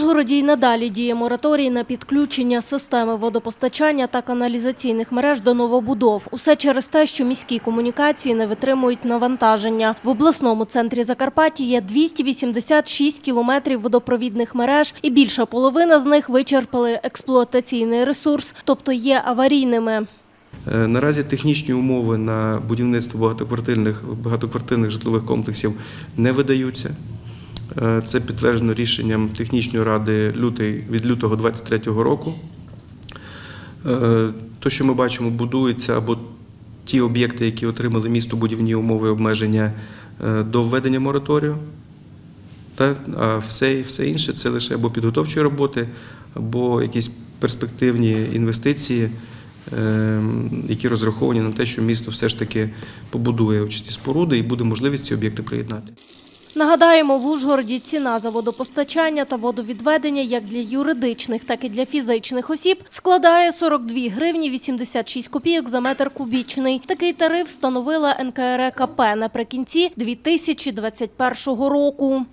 Ужгороді й надалі діє мораторій на підключення системи водопостачання та каналізаційних мереж до новобудов. Усе через те, що міські комунікації не витримують навантаження. В обласному центрі Закарпаття є 286 кілометрів водопровідних мереж, і більша половина з них вичерпали експлуатаційний ресурс, тобто є аварійними. Е, Наразі технічні умови на будівництво багатоквартирних, багатоквартирних житлових комплексів не видаються. Е, Це підтверджено рішенням технічної ради лютий, від лютого 2023 року. Е, То, що ми бачимо, будується або ті об'єкти, які отримали містобудівні умови обмеження е, до введення мораторію. Та, а все, все інше це лише або підготовчі роботи, або якісь перспективні інвестиції, які розраховані на те, що місто все ж таки побудує очисні споруди і буде можливість ці об'єкти приєднати. Нагадаємо, в Ужгороді ціна за водопостачання та водовідведення як для юридичних, так і для фізичних осіб складає 42 гривні 86 копійок за метр кубічний. Такий тариф встановила НКРКП наприкінці 2021 року.